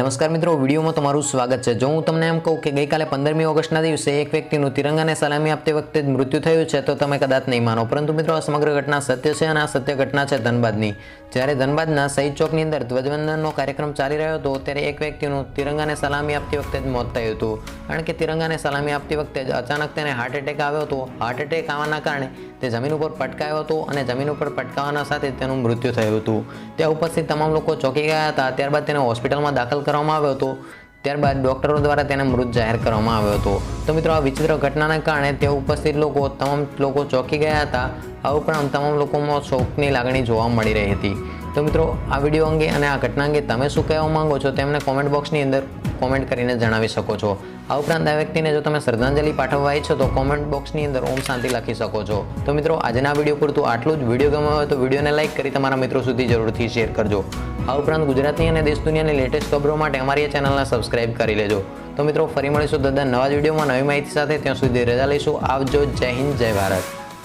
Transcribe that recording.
નમસ્કાર મિત્રો, વિડીયોમાં તમારું સ્વાગત છે. જો હું તમને એમ કહું કે ગઈકાલે પંદરમી ઓગસ્ટના દિવસે એક વ્યક્તિનું તિરંગાને સલામી આપતી વખતે મૃત્યુ થયું છે, તો તમે કદાચ નહીં માનો. પરંતુ મિત્રો, આ સમગ્ર ઘટના સત્ય છે અને આ સત્ય ઘટના છે ધનબાદની. જ્યારે ધનબાદના શહીદ ચોકની અંદર ધ્વજવંદનનો કાર્યક્રમ ચાલી રહ્યો હતો, ત્યારે એક વ્યક્તિનું તિરંગાને સલામી આપતી વખતે જ મોત થયું હતું. કારણ કે તિરંગાને સલામી આપતી વખતે જ અચાનક તેને હાર્ટ એટેક આવ્યો હતો. હાર્ટ એટેક આવવાના કારણે તે જમીન ઉપર પટકાયો હતો અને જમીન ઉપર પટકાવવાના સાથે તેનું મૃત્યુ થયું હતું. ત્યાં ઉપસ્થિત તમામ લોકો ચોંકી ગયા હતા. ત્યારબાદ તેને હોસ્પિટલમાં દાખલ કરવામાં આવ્યો હતો. ત્યારબાદ ડોક્ટરો દ્વારા તેને મૃત જાહેર કરવામાં આવ્યો હતો. તો મિત્રો, આ વિચિત્ર ઘટનાના કારણે ત્યાં ઉપસ્થિત લોકો, તમામ લોકો ચોંકી ગયા હતા. આ ઉપરાંત તમામ લોકોમાં શોકની લાગણી જોવા મળી રહી હતી. તો મિત્રો, આ વીડિયો અંગે અને આ ઘટના અંગે તમે શું કહેવા માંગો છો તેમને કોમેન્ટ બોક્સની અંદર કોમેન્ટ કરીને જણાવી શકો છો. આ ઉપરાંત આ વ્યક્તિને જો તમે શ્રદ્ધાંજલિ પાઠવવા ઈચ્છો તો કોમેન્ટ બોક્સની અંદર ઓમ શાંતિ લખી શકો છો. તો મિત્રો, આજના વીડિયો પૂરતું આટલું જ. વીડિયો ગમ્યો હોય તો વિડીયોને લાઇક કરી તમારા મિત્રો સુધી જરૂરથી શેર કરજો. આ ઉપરાંત ગુજરાતની અને દેશ દુનિયાની લેટેસ્ટ ખબરો માટે અમારી આ ચેનલને સબસ્ક્રાઇબ કરી લેજો. તો મિત્રો, ફરી મળીશું. દાદા નવા જ વિડીયોમાં નવી માહિતી સાથે ત્યાં સુધી રજા લઈશું. આવજો. જય હિન્દ, જય ભારત.